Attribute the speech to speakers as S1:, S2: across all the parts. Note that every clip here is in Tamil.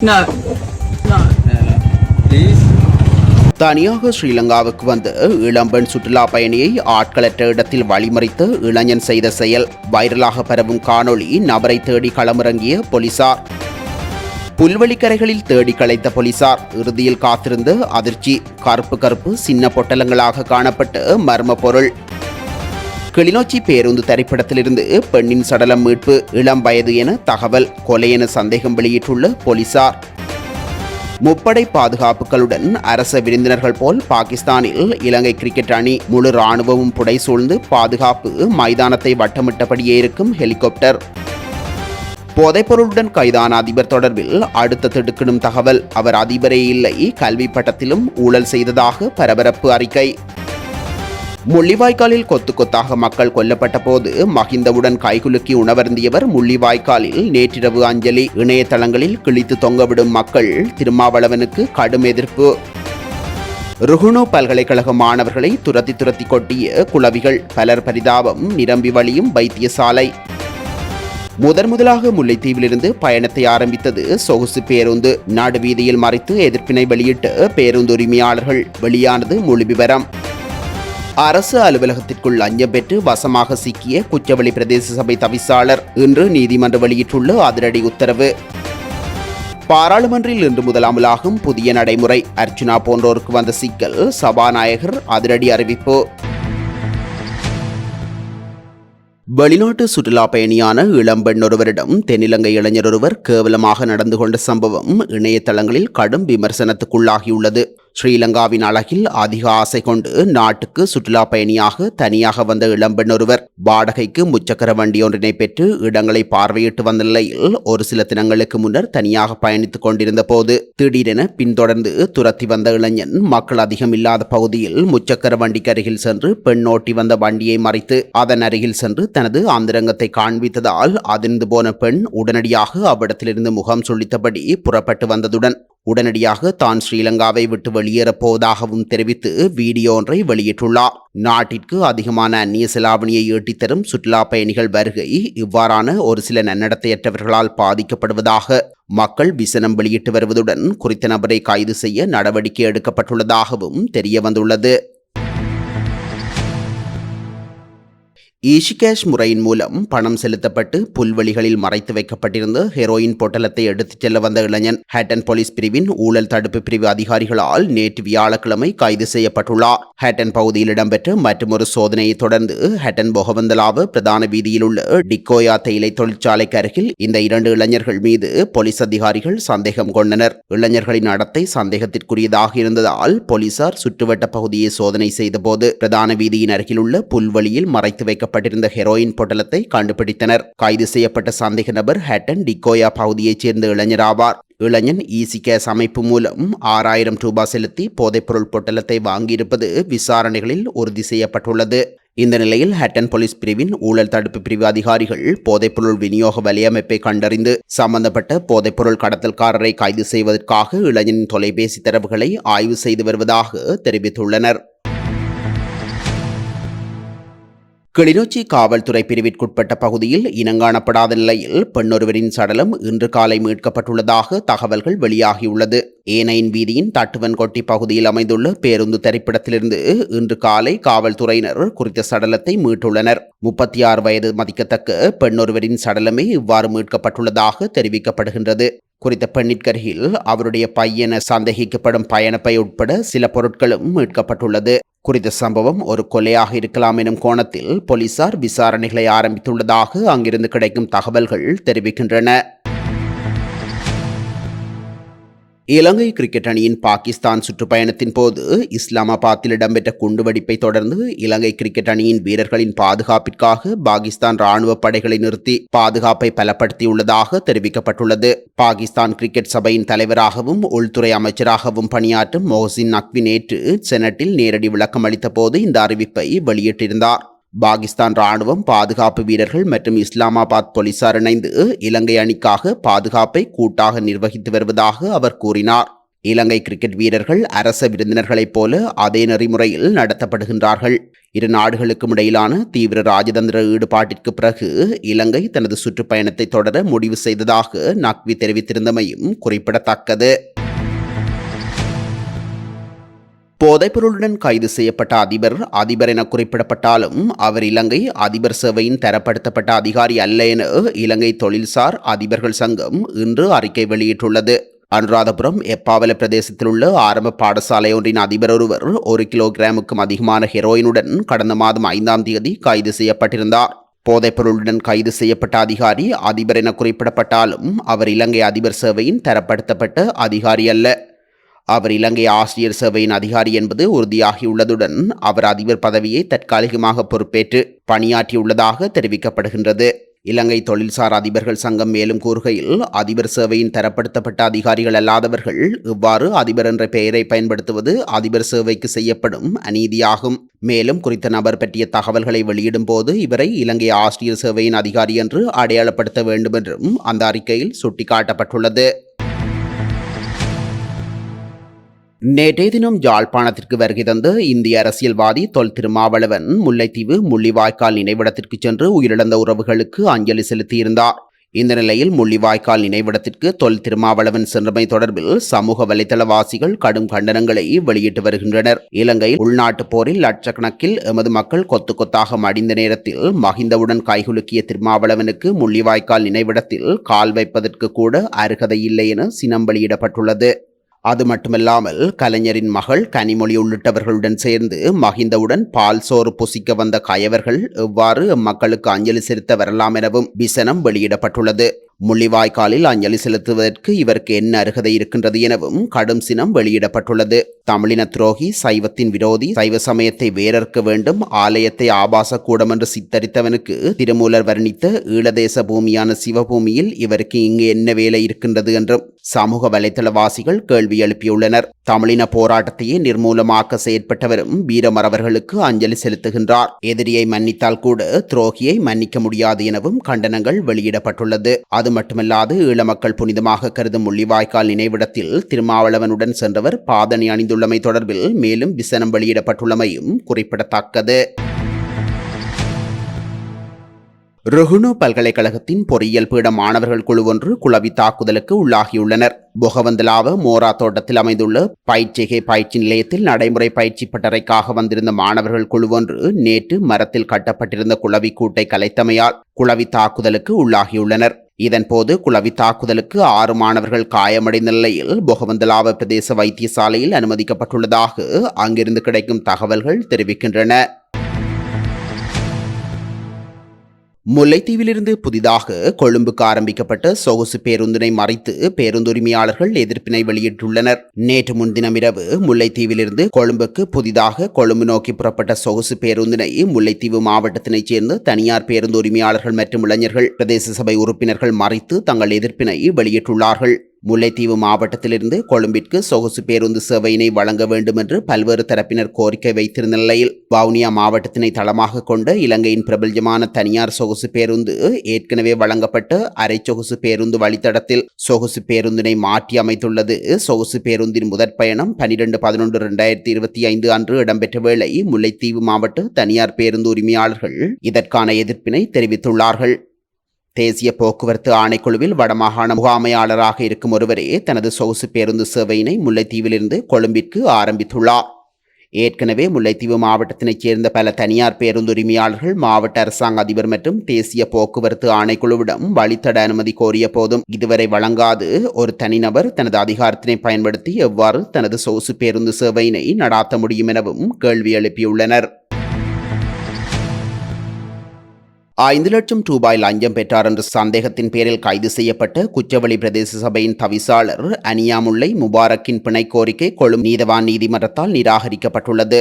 S1: No. No.
S2: Please.
S3: தனியாக ஸ்ரீலங்காவுக்கு வந்த இளம்பெண் சுற்றுலா பயணியை ஆட்களற்ற இடத்தில் வழிமறித்து இளைஞன் செய்த செயல் வைரலாக பரவும் காணொளி நபரை தேடி களமிறங்கிய போலீசார் புல்வெளிக்கரைகளில் தேடி களைத்த போலீசார் இறுதியில் காத்திருந்து அதிர்ச்சி கருப்பு கருப்பு சின்ன பொட்டலங்களாக காணப்பட்டு மர்ம பொருள் கிளிநொச்சி பேருந்து திரைப்படத்திலிருந்து பெண்ணின் சடலம் மீட்பு இளம் வயது என தகவல் கொலை என சந்தேகம் வெளியிட்டுள்ள போலீசார். முப்படை பாதுகாப்புகளுடன் அரச விருந்தினர்கள் போல் பாகிஸ்தானில் இலங்கை கிரிக்கெட் அணி முழு ராணுவமும் புடை சூழ்ந்து பாதுகாப்பு மைதானத்தை வட்டமிட்டபடியே இருக்கும் ஹெலிகாப்டர். போதைப்பொருளுடன் கைதான அதிபர் தொடர்பில் அடுத்த திடுக்கிடும் தகவல். அவர் அதிபரே இல்லை கல்வி பட்டத்திலும் ஊழல் செய்ததாக பரபரப்பு அறிக்கை. முள்ளிவாய்க்காலில் கொத்து கொத்தாக மக்கள் கொல்லப்பட்ட போது மகிந்தவுடன் கைகுலுக்கி உணவருந்தியவர் முள்ளிவாய்க்காலில் நேற்றிரவு அஞ்சலி இணையதளங்களில் கிழித்து தொங்கவிடும் மக்கள் திருமாவளவனுக்கு கடும் எதிர்ப்பு. ருகுணு பல்கலைக்கழக மாணவர்களை துரத்தி துரத்தி கொட்டிய குளவிகள் பலர் பரிதாபம் நிரம்பி வழியும் வைத்தியசாலை. முதன் முதலாக முல்லைத்தீவிலிருந்து பயணத்தை ஆரம்பித்தது சொகுசு பேருந்து. நாடு வீதியில் மறைத்து எதிர்ப்பினை வெளியிட்ட பேருந்து உரிமையாளர்கள் வெளியானது முழு விவரம் அரசு அலுவலகத்திற்குள் லஞ்சம் பெற்று வசமாக சிக்கிய குச்சவெளி பிரதேச சபை தவிசாளர் இன்று நீதிமன்றம் வெளியிட்டுள்ள அதிரடி உத்தரவு. பாராளுமன்றில் இன்று முதலாமலாகும் புதிய நடைமுறை. அர்ச்சுனா போன்றோருக்கு வந்த சிக்கல் சபாநாயகர் அதிரடி அறிவிப்பு. வெளிநாட்டு சுற்றுலா பயணியான இளம்பெண் ஒருவரிடம் தென்னிலங்கை இளைஞர் ஒருவர் கேவலமாக நடந்து கொண்ட சம்பவம் இணையதளங்களில் கடும் விமர்சனத்துக்குள்ளாகியுள்ளது. ஸ்ரீலங்காவின் அழகில் அதிக ஆசை கொண்டு நாட்டுக்கு சுற்றுலா பயணியாக தனியாக வந்த இளம்பெண் ஒருவர். வாடகைக்கு முச்சக்கர வண்டி ஒன்றினை பெற்று இடங்களை பார்வையிட்டு வந்த நிலையில் ஒரு சில தினங்களுக்கு முன்னர் தனியாக பயணித்துக் கொண்டிருந்த போது திடீரென பின்தொடர்ந்து துரத்தி வந்த இளைஞன் மக்கள் அதிகம் இல்லாத பகுதியில் முச்சக்கர வண்டிக்கு அருகில் சென்று பெண் ஓட்டி வந்த வண்டியை மறைத்து அதன் அருகில் சென்று தனது அந்தரங்கத்தை காண்பித்ததால் அதிர்ந்து போன பெண் உடனடியாக அவ்விடத்திலிருந்து முகம் சுழித்தபடி புறப்பட்டு வந்ததுடன் உடனடியாக தான் ஸ்ரீலங்காவை விட்டு வெளியேறப் போவதாகவும் தெரிவித்து வீடியோ ஒன்றை வெளியிட்டுள்ளார். நாட்டிற்கு அதிகமான அந்நிய செலாவணியை ஈட்டித்தரும் சுற்றுலா பயணிகள் வருகை இவ்வாறான ஒரு சில நன்னடத்தையற்றவர்களால் பாதிக்கப்படுவதாக மக்கள் விசனம் வெளியிட்டு வருவதுடன் குறித்த நபரை கைது செய்ய நடவடிக்கை எடுக்கப்பட்டுள்ளதாகவும் தெரிய வந்துள்ளது ஈஷிகேஷ் முறையின் மூலம் பணம் செலுத்தப்பட்டு புல்வெளிகளில் மறைத்து வைக்கப்பட்டிருந்த ஹெரோயின் பொட்டலத்தை எடுத்துச் செல்ல வந்த இளைஞன் ஹேட்டன் போலீஸ் பிரிவின் ஊழல் தடுப்பு பிரிவு அதிகாரிகளால் நேற்று வியாழக்கிழமை கைது செய்யப்பட்டுள்ளார். ஹேட்டன் பகுதியில் இடம்பெற்ற மற்றொரு சோதனையை தொடர்ந்து ஹேட்டன் பொகவந்தலாவு பிரதான வீதியில் உள்ள டிக்கோயா தேயிலை தொழிற்சாலைக்கு அருகில் இந்த இரண்டு இளைஞர்கள் மீது போலீஸ் அதிகாரிகள் சந்தேகம் கொண்டனர். இளைஞர்களின் நடத்தை சந்தேகத்திற்குரியதாக இருந்ததால் போலீசார் சுற்றுவட்ட பகுதியை சோதனை செய்தபோது பிரதான வீதியின் அருகில் உள்ள புல்வெளியில் மறைத்து வைக்க வைக்கப்பட்டிருந்த ஹெரோயின் பொட்டலத்தை கண்டுபிடித்தனர். கைது செய்யப்பட்ட சந்தேக நபர் ஹேட்டன் டிகோயா பகுதியைச் சேர்ந்த இளைஞர் ஆவார். இளைஞன் ஈசிகேஸ் அமைப்பு மூலம் ஆறாயிரம் ரூபாய் செலுத்தி போதைப்பொருள் பொட்டலத்தை வாங்கியிருப்பது விசாரணைகளில் உறுதி செய்யப்பட்டுள்ளது. இந்த நிலையில் ஹட்டன் போலீஸ் பிரிவின் ஊழல் தடுப்பு பிரிவு அதிகாரிகள் போதைப்பொருள் விநியோக வலையமைப்பை கண்டறிந்து சம்பந்தப்பட்ட போதைப்பொருள் கடத்தல்காரரை கைது செய்வதற்காக இளைஞனின் தொலைபேசி தரவுகளை ஆய்வு செய்து வருவதாக தெரிவித்துள்ளனர். கிளிநொச்சி காவல்துறை பிரிவிற்குட்பட்ட பகுதியில் இனங்காணப்படாத நிலையில் பெண்ணொருவரின் சடலம் இன்று காலை மீட்கப்பட்டுள்ளதாக தகவல்கள் வெளியாகியுள்ளது. ஏனையின் வீதியின் தட்டுவன்கொட்டி பகுதியில் அமைந்துள்ள பேருந்து திரைப்படத்திலிருந்து இன்று காலை காவல்துறையினர் குறித்த சடலத்தை மீட்டுள்ளனர். முப்பத்தி ஆறு வயது மதிக்கத்தக்க பெண்ணொருவரின் சடலமே இவ்வாறு மீட்கப்பட்டுள்ளதாக தெரிவிக்கப்படுகின்றது. குறித்த பெண்ணிற்கருகில் அவருடைய பையன சந்தேகிக்கப்படும் பயணப்பை உட்பட சில பொருட்களும் மீட்கப்பட்டுள்ளது. குறித்த சம்பவம் ஒரு கொலையாக இருக்கலாம் எனும் கோணத்தில் போலீசார் விசாரணைகளை ஆரம்பித்துள்ளதாக அங்கிருந்து கிடைக்கும் தகவல்கள் தெரிவிக்கின்றன. இலங்கை கிரிக்கெட் அணியின் பாகிஸ்தான் சுற்றுப்பயணத்தின் போது இஸ்லாமாபாத்தில் இடம்பெற்ற குண்டுவெடிப்பை தொடர்ந்து இலங்கை கிரிக்கெட் அணியின் வீரர்களின் பாதுகாப்பிற்காக பாகிஸ்தான் ராணுவ படைகளை நிறுத்தி பாதுகாப்பை பலப்படுத்தியுள்ளதாக தெரிவிக்கப்பட்டுள்ளது. பாகிஸ்தான் கிரிக்கெட் சபையின் தலைவராகவும் உள்துறை அமைச்சராகவும் பணியாற்றும் மொஹசின் நக்வி நேற்று செனட்டில் நேரடி விளக்கம் அளித்த போது இந்த அறிவிப்பை வெளியிட்டிருந்தார். பாகிஸ்தான் ராணுவம் பாதுகாப்பு வீரர்கள் மற்றும் இஸ்லாமாபாத் போலீசார் இணைந்து இலங்கை அணிக்காக பாதுகாப்பை கூட்டாக நிர்வகித்து வருவதாக அவர் கூறினார். இலங்கை கிரிக்கெட் வீரர்கள் அரச விருந்தினர்களைப் போல அதே நெறிமுறையில் நடத்தப்படுகின்றார்கள். இரு நாடுகளுக்கும் இடையிலான தீவிர ராஜதந்திர ஈடுபாட்டிற்கு பிறகு இலங்கை தனது சுற்றுப்பயணத்தை தொடர முடிவு செய்ததாக நக்வி தெரிவித்திருந்தமையும் குறிப்பிடத்தக்கது. போதைப்பொருளுடன் கைது செய்யப்பட்ட அதிபர் அதிபர் என குறிப்பிடப்பட்டாலும் அவர் இலங்கை அதிபர் சேவையின் தரப்படுத்தப்பட்ட அதிகாரி அல்ல என இலங்கை தொழில்சார் அதிபர்கள் சங்கம் இன்று அறிக்கை வெளியிட்டுள்ளது. அனுராதபுரம் எப்பாவல பிரதேசத்தில் உள்ள ஆரம்ப பாடசாலை ஒன்றின் அதிபர் ஒருவர் ஒரு கிலோகிராமுக்கும் அதிகமான ஹெரோயினுடன் கடந்த மாதம் ஐந்தாம் தேதி கைது செய்யப்பட்டிருந்தார். போதைப்பொருளுடன் கைது செய்யப்பட்ட அதிகாரி அதிபர் என குறிப்பிடப்பட்டாலும் அவர் இலங்கை அதிபர் சேவையின் தரப்படுத்தப்பட்ட அதிகாரி அல்ல. அவர் இலங்கை ஆசிரியர் சேவையின் அதிகாரி என்பது உறுதியாகியுள்ளதுடன் அவர் அதிபர் பதவியை தற்காலிகமாக பொறுப்பேற்று பணியாற்றியுள்ளதாக தெரிவிக்கப்படுகின்றது. இலங்கை தொழில்சார் அதிபர்கள் சங்கம் மேலும் கூறுகையில் அதிபர் சேவையின் தரப்படுத்தப்பட்ட அதிகாரிகள் அல்லாதவர்கள் இவ்வாறு அதிபர் என்ற பெயரை பயன்படுத்துவது அதிபர் சேவைக்கு செய்யப்படும் அநீதியாகும். மேலும் குறித்த நபர் பற்றிய தகவல்களை வெளியிடும் போது இவரை இலங்கை ஆசிரியர் சேவையின் அதிகாரி என்று அடையாளப்படுத்த வேண்டும் என்றும் அந்த அறிக்கையில் சுட்டிக்காட்டப்பட்டுள்ளது. நேற்றைய தினம் யாழ்ப்பாணத்திற்கு வருகை தந்த இந்திய அரசியல்வாதி தொல் திருமாவளவன் முல்லைத்தீவு முள்ளிவாய்க்கால் நினைவிடத்திற்கு சென்று உயிரிழந்த உறவுகளுக்கு அஞ்சலி செலுத்தியிருந்தார். இந்த நிலையில் முள்ளிவாய்க்கால் நினைவிடத்திற்கு தொல் திருமாவளவன் சென்றமை தொடர்பில் சமூக வலைதளவாசிகள் கடும் கண்டனங்களை வெளியிட்டு வருகின்றனர். இலங்கையில் உள்நாட்டு போரில் லட்சக்கணக்கில் எமது மக்கள் கொத்து கொத்தாக மடிந்த நேரத்தில் மகிந்தவுடன் கைகுலுக்கிய திருமாவளவனுக்கு முள்ளிவாய்க்கால் நினைவிடத்தில் கால் வைப்பதற்கு கூட அருகதை இல்லை என சினம் வெளியிடப்பட்டுள்ளது அது மட்டுமல்லாமல் கலைஞரின் மகள் கனிமொழி உள்ளிட்டவர்களுடன் சேர்ந்து மகிந்தவுடன் பால் சோறு புசிக்க வந்த கயவர்கள் எவ்வாறு மக்களுக்கு அஞ்சலி செலுத்த வரலாம் எனவும் விசனம் வெளியிடப்பட்டுள்ளது. முள்ளிவாய்க்காலில் அஞ்சலி செலுத்துவதற்கு இவருக்கு என்ன அருகதை இருக்கின்றது எனவும் கடும் சினம் வெளியிடப்பட்டுள்ளது. தமிழின துரோகி சைவத்தின் விரோதி சைவ சமயத்தை வேறற்க வேண்டும் ஆலயத்தை ஆபாச கூடம் என்று சித்தரித்தவனுக்கு திருமூலர் வர்ணித்த ஈழதேச பூமியான சிவபூமியில் இவருக்கு இங்கு என்ன வேலை இருக்கின்றது என்றும் சமூக வலைத்தளவாசிகள் கேள்வி எழுப்பியுள்ளனர். தமிழின போராட்டத்தையே நிர்மூலமாக்க செயற்பட்டவரும் வீரமரவர்களுக்கு அஞ்சலி செலுத்துகின்றார். எதிரியை மன்னித்தால் கூட துரோகியை மன்னிக்க முடியாது எனவும் கண்டனங்கள் வெளியிடப்பட்டுள்ளது. அது மட்டுமல்லாது ஈழ மக்கள் புனிதமாக கருதும் முள்ளிவாய்க்கால் நினைவிடத்தில் திருமாவளவனுடன் சென்றவர் பாதணி அணிந்துள்ளமை தொடர்பில் மேலும் விசனம் வெளியிடப்பட்டுள்ளமையும் குறிப்பிடத்தக்கது. ருகுணு பல்கலைக்கழகத்தின் பொறியியல் பீட மாணவர்கள் குழு ஒன்று குளவி தாக்குதலுக்கு உள்ளாகியுள்ளனர். பொகவந்தலாவ மோரா தோட்டத்தில் அமைந்துள்ள பயிற்சிகை பயிற்சி நிலையத்தில் நடைமுறை பயிற்சி பட்டறைக்காக வந்திருந்த மாணவர்கள் குழு ஒன்று நேற்று மரத்தில் கட்டப்பட்டிருந்த குளவி கூட்டை கலைத்தமையால் குளவி தாக்குதலுக்கு உள்ளாகியுள்ளனர். இதன்போது குளவி தாக்குதலுக்கு ஆறு மாணவர்கள் காயமடைந்த நிலையில் பொகவந்தலாவ பிரதேச வைத்தியசாலையில் அனுமதிக்கப்பட்டுள்ளதாக அங்கிருந்து கிடைக்கும் தகவல்கள் தெரிவிக்கின்றன. முல்லைத்தீவிலிருந்து புதிதாக கொழும்புக்கு ஆரம்பிக்கப்பட்ட சொகுசு பேருந்தினை மறைத்து பேருந்துரிமையாளர்கள் எதிர்ப்பினை வெளியிட்டுள்ளனர். நேற்று முன்தினம் இரவு முல்லைத்தீவிலிருந்து கொழும்புக்கு புதிதாக கொழும்பு நோக்கி புறப்பட்ட சொகுசு பேருந்தினை முல்லைத்தீவு மாவட்டத்தினைச் சேர்ந்த தனியார் பேருந்து உரிமையாளர்கள் மற்றும் இளைஞர்கள் பிரதேச சபை உறுப்பினர்கள் மறைத்து தங்கள் எதிர்ப்பினை வெளியிட்டுள்ளார்கள். முல்லைத்தீவு மாவட்டத்திலிருந்து கொழும்பிற்கு சொகுசு பேருந்து சேவையினை வழங்க வேண்டும் என்று பல்வேறு தரப்பினர் கோரிக்கை வைத்திருந்த நிலையில் வவுனியா மாவட்டத்தினை தளமாக கொண்டு இலங்கையின் பிரபல்யமான தனியார் சொகுசு பேருந்து ஏற்கனவே வழங்கப்பட்டு அரை சொகுசு பேருந்து வழித்தடத்தில் சொகுசு பேருந்தினை மாற்றி அமைத்துள்ளது. சொகுசு பேருந்தின் முதற் பயணம் பனிரெண்டு பதினொன்று இரண்டாயிரத்தி இருபத்தி ஐந்து அன்று இடம்பெற்ற வேளை முல்லைத்தீவு மாவட்ட தனியார் பேருந்து உரிமையாளர்கள் இதற்கான எதிர்ப்பினை தெரிவித்துள்ளார்கள். தேசிய போக்குவரத்து ஆணைக்குழுவில் வடமாகாண முகாமையாளராக இருக்கும் ஒருவரே தனது சொகுசு பேருந்து சேவையினை முல்லைத்தீவிலிருந்து கொழும்பிற்கு ஆரம்பித்துள்ளார். ஏற்கனவே முல்லைத்தீவு மாவட்டத்தினைச் சேர்ந்த பல தனியார் பேருந்துரிமையாளர்கள் மாவட்ட அரசாங்க அதிபர் மற்றும் தேசிய போக்குவரத்து ஆணைக்குழுவிடம் வழித்தட அனுமதி கோரிய போதும் இதுவரை வழங்காது. ஒரு தனிநபர் தனது அதிகாரத்தினை பயன்படுத்தி எவ்வாறு தனது சொகுசு பேருந்து சேவையினை நடாத்த முடியும் எனவும் கேள்வி எழுப்பியுள்ளனர். ஐந்து லட்சம் ரூபாய் லஞ்சம் பெற்றார் என்ற சந்தேகத்தின் பேரில் கைது செய்யப்பட்ட குச்சவெளி பிரதேச சபையின் தவிசாளர் அனியாமுல்லை முபாரக்கின் பிணை கோரிக்கை கொழும் நீதவான் நீதிமன்றத்தால் நிராகரிக்கப்பட்டுள்ளது.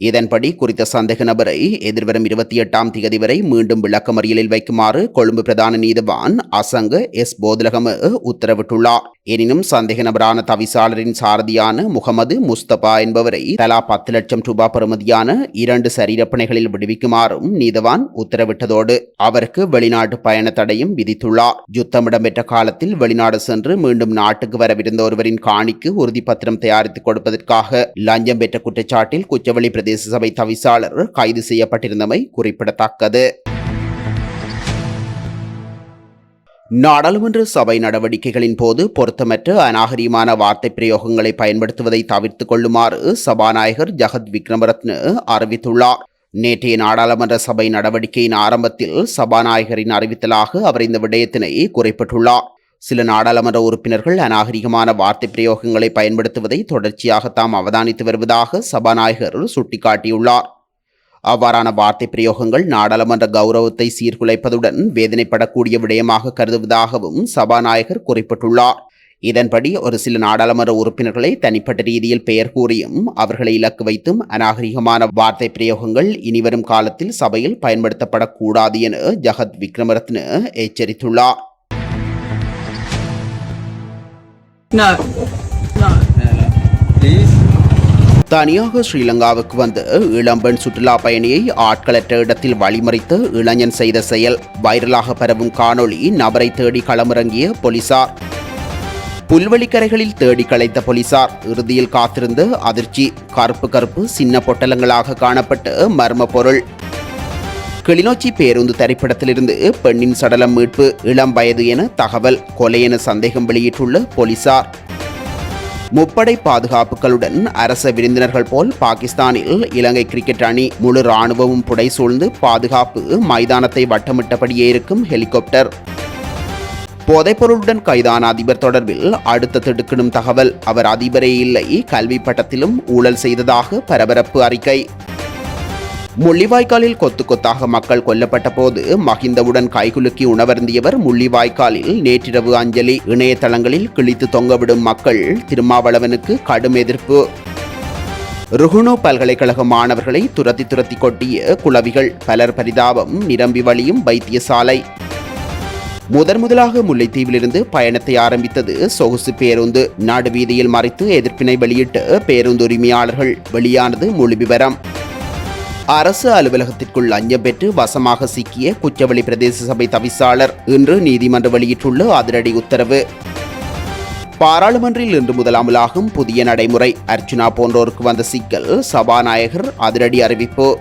S3: இதன்படி குறித்த சந்தேக நபரை எதிர்வரும் இருபத்தி எட்டாம் திகதி வரை மீண்டும் விளக்கமறியலில் வைக்குமாறு கொழும்பு பிரதான நீதவான் அசங்க எஸ். போதலகம உத்தரவிட்டுள்ளார். எனினும் சந்தேக நபரான தவிசாளரின் சாரதியான முகமது முஸ்தபா என்பவரை தலா பத்து லட்சம் ரூபாய் பெறுமதியான இரண்டு சரீரப்பணைகளில் விடுவிக்குமாறும் நீதவான் உத்தரவிட்டதோடு அவருக்கு வெளிநாட்டு பயண தடையும் விதித்துள்ளார். யுத்தம் இடம்பெற்ற காலத்தில் வெளிநாடு சென்று மீண்டும் நாட்டுக்கு வரவிருந்த ஒருவரின் காணிக்கு உறுதிப்பத்திரம் தயாரித்துக் கொடுப்பதற்காக லஞ்சம் பெற்ற குற்றச்சாட்டில் குச்சவெளி பிரதேச பிரதேச சபை தவிசாளர் கைது செய்யப்பட்டிருந்தமை குறிப்பிடத்தக்கது. நாடாளுமன்ற சபை நடவடிக்கைகளின் போது பொருத்தமற்ற அநாகரீகமான வார்த்தை பிரயோகங்களை பயன்படுத்துவதை தவிர்த்து கொள்ளுமாறு சபாநாயகர் ஜகத் விக்ரமரத்ன அறிவித்துள்ளார். நேற்றைய நாடாளுமன்ற சபை நடவடிக்கையின் ஆரம்பத்தில் சபாநாயகரின் அறிவித்தலாக அவர் இந்த விடயத்தினை குறிப்பிட்டுள்ளார். சில நாடாளுமன்ற உறுப்பினர்கள் அநாகரிகமான வார்த்தை பிரயோகங்களை பயன்படுத்துவதை தொடர்ச்சியாக தாம் அவதானித்து வருவதாக சபாநாயகர் சுட்டிக்காட்டியுள்ளார். அவ்வாறான வார்த்தை பிரயோகங்கள் நாடாளுமன்ற கௌரவத்தை சீர்குலைப்பதுடன் வேதனைப்படக்கூடிய விடயமாக கருதுவதாகவும் சபாநாயகர் குறிப்பிட்டுள்ளார். இதன்படி ஒரு சில நாடாளுமன்ற உறுப்பினர்களை தனிப்பட்ட ரீதியில் பெயர் கூறியும் அவர்களை இலக்கு வைத்தும் அநாகரிகமான வார்த்தை பிரயோகங்கள் இனிவரும் காலத்தில் சபையில் பயன்படுத்தப்படக்கூடாது என ஜகத் விக்ரமரத்ன எச்சரித்துள்ளார்.
S1: No. No.
S2: Please.
S3: தனியாக ஸ்ரீலங்காவுக்கு வந்த இளம்பெண் சுற்றுலா பயணியை ஆட்களற்ற இடத்தில் வழிமறித்து இளைஞன் செய்த செயல் வைரலாக பரவும் காணொளி நபரை தேடி களமிறங்கிய போலீசார் புல்வெளிக்கரைகளில் தேடி களைத்த போலீசார் இறுதியில் காத்திருந்து அதிர்ச்சி கருப்பு கருப்பு சின்ன பொட்டலங்களாக காணப்பட்ட மர்ம பொருள் கிளிநொச்சி பேருந்து திரைப்படத்திலிருந்து பெண்ணின் சடலம் மீட்பு இளம் வயது என தகவல் கொலை என சந்தேகம் வெளியிட்டுள்ள போலீசார். முப்படை பாதுகாப்புகளுடன் அரச விருந்தினர்கள் போல் பாகிஸ்தானில் இலங்கை கிரிக்கெட் அணி முழு ராணுவமும் புடை சூழ்ந்து பாதுகாப்பு மைதானத்தை வட்டமிட்டபடியே இருக்கும் ஹெலிகாப்டர். போதைப்பொருளுடன் கைதான அதிபர் தொடர்பில் அடுத்த திடுக்கிடும் தகவல். அவர் அதிபரே இல்லை கல்வி பட்டத்திலும் ஊழல் செய்ததாக பரபரப்பு அறிக்கை. முள்ளிவாய்க்காலில் கொத்து கொத்தாக மக்கள் கொல்லப்பட்ட போது மகிந்தவுடன் கைகுலுக்கி உணவருந்தியவர் முள்ளிவாய்க்காலில் நேற்றிரவு அஞ்சலி இணையதளங்களில் கிழித்து தொங்கவிடும் மக்கள் திருமாவளவனுக்கு கடும் எதிர்ப்பு. ருகுணோ பல்கலைக்கழக மாணவர்களை துரத்தி துரத்தி கொட்டிய குளவிகள் பலர் பரிதாபம் நிரம்பி வழியும் வைத்தியசாலை. முதன் முதலாக முல்லைத்தீவிலிருந்து பயணத்தை ஆரம்பித்தது சொகுசு பேருந்து. நாடு வீதியில் மறைத்து எதிர்ப்பினை வெளியிட்டு பேருந்து உரிமையாளர்கள் வெளியானது முழு விவரம் அரசு அலுவலகத்திற்குள் லஞ்சம் பெற்று வசமாக சிக்கிய குச்சவெளி பிரதேச சபை தவிசாளர் இன்று நீதிமன்றம் வெளியிட்டுள்ள அதிரடி உத்தரவு. பாராளுமன்றில் இன்று முதல் அமலாகும் புதிய நடைமுறை. அர்ச்சுனா போன்றோருக்கு வந்த சிக்கல் சபாநாயகர் அதிரடி அறிவிப்பு.